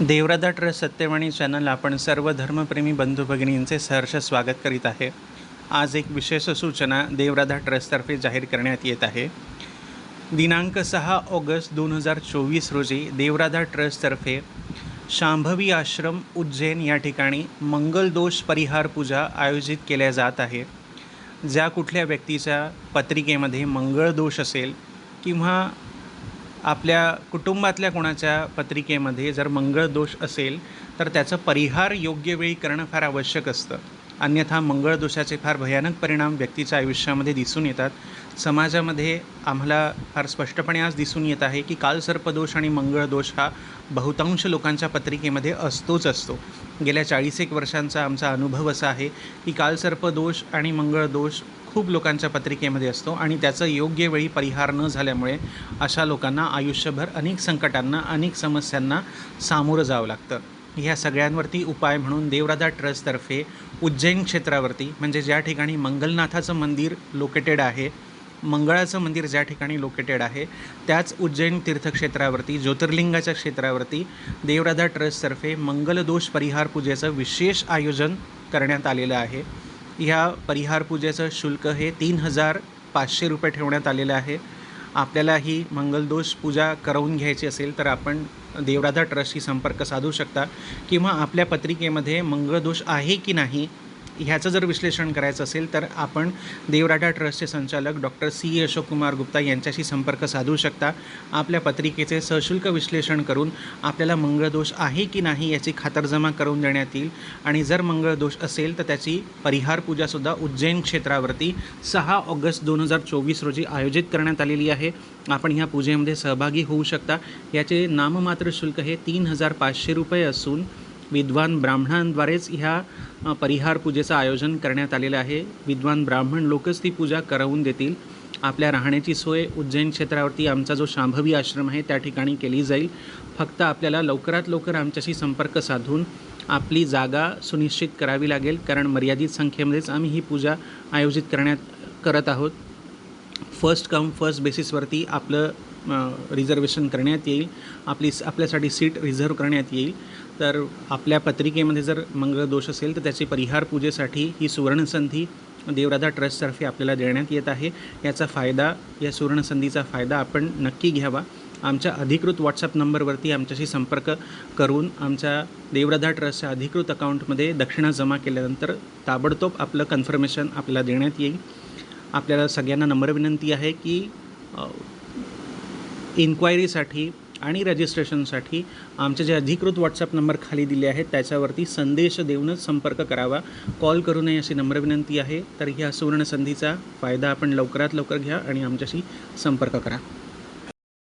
देवराधा trust Satyavani channel आपण सर्व धर्मप्रेमी बंधू भगिनींचे सहर्ष स्वागत करीत आहे. आज एक विशेष सूचना देवराधा ट्रस्टतर्फे जाहीर करण्यात येत आहे. दिनांक सहा ऑगस्ट दोन हजार चोवीस रोजी देवराधा ट्रस्टतर्फे शांभवी आश्रम उज्जैन या ठिकाणी मंगलदोष परिहार पूजा आयोजित केल्या जात आहे. ज्या कुठल्या व्यक्तीच्या पत्रिकेमध्ये मंगळदोष असेल किंवा आपल्या कुटुंबातल्या कोणाच्या पत्रिकेमध्ये जर मंगळ दोष असेल तर त्याचं परिहार योग्य वेळी करणं फार आवश्यक असतं. अन्यथा मंगळ दोषाचे फार भयानक परिणाम व्यक्तीच्या आयुष्यामध्ये दिसून येतात. समाजामध्ये आम्हाला फार स्पष्टपणे आज दिसून येत आहे की कालसर्पदोष आणि मंगळ दोष हा बहुतांश लोकांच्या पत्रिकेमध्ये असतोच असतो. गेल्या चाळीस एक वर्षांचा आमचा अनुभव असा आहे की कालसर्पदोष आणि मंगळ दोष खूप लोकांच्या पत्रिकेमध्ये असतो आणि त्याचं योग्य वेळी परिहार न झाल्यामुळे अशा लोकांना आयुष्यभर अनेक संकटांना अनेक समस्यांना सामोरं जावं लागतं. ह्या सगळ्यांवरती उपाय म्हणून देवराधा ट्रस्टतर्फे उज्जैन क्षेत्रावरती म्हणजे ज्या ठिकाणी मंगलनाथाचं मंदिर लोकेटेड आहे मंगळाचं मंदिर ज्या ठिकाणी लोकेटेड आहे त्याच उज्जैन तीर्थक्षेत्रावरती ज्योतिर्लिंगाच्या क्षेत्रावरती देवराधा ट्रस्टतर्फे मंगलदोष परिहार पूजेचं विशेष आयोजन करण्यात आलेलं आहे. ह्या परिहार पूजेचं शुल्क हे तीन हजार पाचशे रुपये ठेवण्यात आलेलं आहे. आपल्याला ही मंगलदोष पूजा करवून घ्यायची असेल तर आपण देवराधा ट्रस्टशी संपर्क साधू शकता. किंवा आपल्या पत्रिकेमध्ये मंगळदोष आहे की नाही ह्याचं जर विश्लेषण करायचं असेल तर आपण देवराटा ट्रस्टचे संचालक डॉक्टर सी अशोक कुमार गुप्ता यांच्याशी संपर्क साधू शकता. आपल्या पत्रिकेचे सशुल्क विश्लेषण करून आपल्याला मंगळदोष आहे की नाही याची खातरजमा करून देण्यात येईल. आणि जर मंगळदोष असेल तर त्याची परिहार पूजासुद्धा उज्जैन क्षेत्रावरती सहा ऑगस्ट दोन हजार चोवीस रोजी आयोजित करण्यात आलेली आहे. आपण ह्या पूजेमध्ये सहभागी होऊ शकता. याचे नाममात्र शुल्क हे तीन हजार पाचशे रुपये असून विद्वान ब्राह्मणांद्वारेच ह्या परिहार पूजेचं आयोजन करण्यात आलेलं आहे. विद्वान ब्राह्मण लोकच ती पूजा करवून देतील. आपल्या राहण्याची सोय उज्जैन क्षेत्रावरती आमचा जो शांभवी आश्रम आहे त्या ठिकाणी केली जाईल. फक्त आपल्याला लवकरात लवकर आमच्याशी संपर्क साधून आपली जागा सुनिश्चित करावी लागेल कारण मर्यादित संख्येमध्येच आम्ही ही पूजा आयोजित करण्यात करत आहोत. फर्स्ट कम फर्स्ट बेसिसवरती आपलं रिझर्वेशन करण्यात येईल. आपली आपल्यासाठी सीट रिझर्व करण्यात येईल. तर आपल्या पत्रिकेमध्ये जर मंगळ दोष असेल तर त्याची परिहार पूजेसाठी ही सुवर्णसंधी देवराधा ट्रस्टतर्फे आपल्याला देण्यात येत आहे. याचा फायदा या सुवर्णसंधीचा फायदा आपण नक्की घ्यावा. आमच्या अधिकृत व्हॉट्सअप नंबरवरती आमच्याशी संपर्क करून आमच्या देवराधा ट्रस्टच्या अधिकृत अकाउंटमध्ये दक्षिणा जमा केल्यानंतर ताबडतोब आपलं कन्फर्मेशन आपल्याला देण्यात येईल. आपल्याला सगळ्यांना नम्र विनंती आहे की इन्क्वायरीसाठी आणि रजिस्ट्रेशनसाठी आमचे जे अधिकृत व्हॉट्सअप नंबर खाली दिले आहेत त्याच्यावरती संदेश देऊनच संपर्क करावा. कॉल करू नये अशी नम्र विनंती आहे. तर ह्या सुवर्णसंधीचा फायदा आपण लवकरात लवकर घ्या आणि आमच्याशी संपर्क करा.